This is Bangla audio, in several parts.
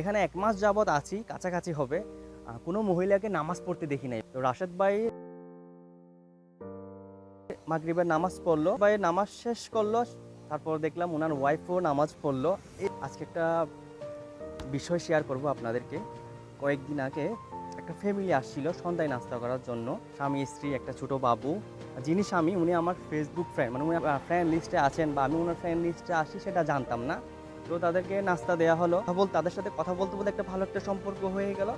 এখানে এক মাস যাবৎ আছি, কাছাকাছি হবে। কোনো মহিলাকে নামাজ পড়তে দেখি নাই। তো রাশেদ ভাই মাগরিবের নামাজ পড়ল, ভাই নামাজ শেষ করল, তারপর দেখলাম ওনার ওয়াইফও নামাজ পড়ল। আজকে একটা বিষয় শেয়ার করব আপনাদেরকে। কয়েকদিন আগে একটা ফ্যামিলি আসছিল সন্ধ্যায় নাস্তা করার জন্য। স্বামী, স্ত্রী, একটা ছোট বাবু। যিনি স্বামী, উনি আমার ফেসবুক ফ্রেন্ড মানে উনি ফ্রেন্ড লিস্টে আছেন বা আমি ওনার ফ্রেন্ড লিস্টে আসি, সেটা জানতাম না। তো তাদেরকে নাস্তা দেওয়া হলো। বল, তাদের সাথে কথা বলতে বলতে একটা ভালো একটা সম্পর্ক হয়ে গেল।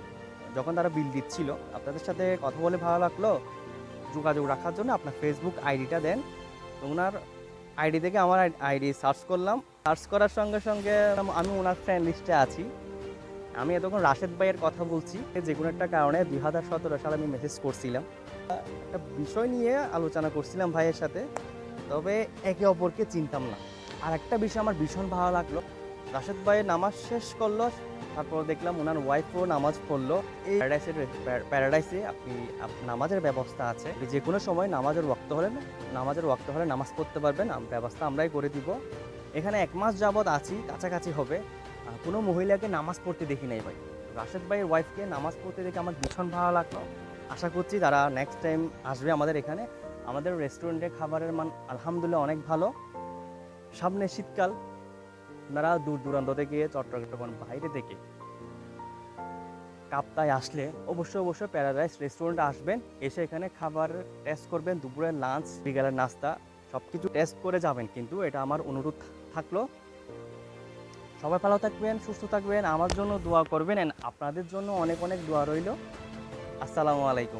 যখন তারা বিল দিচ্ছিল, আপনাদের সাথে কথা বলে ভালো লাগল? যোগাযোগ রাখার জন্য আপনার ফেসবুক আইডিটা দেন। ওনার আইডি থেকে আমার আইডি সার্চ করলাম। সার্চ করার সঙ্গে সঙ্গে আমি ওনার ফ্রেন্ড লিস্টে আছি। আমি এতক্ষণ রাশেদ ভাইয়ের কথা বলছি। যে কোনো একটা কারণে দুই হাজার সতেরো সালে আমি মেসেজ করছিলাম। একটা বিষয় নিয়ে আলোচনা করছিলাম ভাইয়ের সাথে। তবে একে অপরকে চিনতাম না। আর একটা বিষয় আমার ভীষণ ভালো লাগল। রাশেদ ভাইয়ের নামাজ শেষ করল, তারপর দেখলাম ওনার ওয়াইফও নামাজ পড়ল। এই প্যারাডাইসের প্যারাডাইসে আপনি নামাজের ব্যবস্থা আছে। যে কোনো সময় নামাজের ওয়াক্ত হলে নামাজের ওয়াক্ত হলে নামাজ পড়তে পারবেন ব্যবস্থা আমরাই করে দিব। এখানে এক মাস যাবৎ আছি, কাছাকাছি হবে। কোনো মহিলাকে নামাজ পড়তে দেখি নাই ভাই। রাশেদ ভাইয়ের ওয়াইফকে নামাজ পড়তে দেখে আমার ভীষণ ভালো লাগল। আশা করছি তারা নেক্সট টাইম আসবে আমাদের এখানে। আমাদের রেস্টুরেন্টের খাবারের মান আলহামদুলিল্লাহ অনেক ভালো। সামনে শীতকাল আপনারা দূর দূরান্ত থেকে, চট্টগ্রাম বাইরে থেকে কাপ্তায় আসলে অবশ্যই অবশ্যই প্যারাডাইস রেস্টুরেন্টে আসবেন, এসে এখানে খাবার টেস্ট করবেন দুপুরের লাঞ্চ বিকালের নাস্তা সব কিছু টেস্ট করে যাবেন। কিন্তু এটা আমার অনুরোধ থাকল। সবাই ভালো থাকবেন, সুস্থ থাকবেন, আমার জন্য দোয়া করবেন, and আপনাদের জন্য অনেক অনেক দোয়া রইল। আসসালামু আলাইকুম।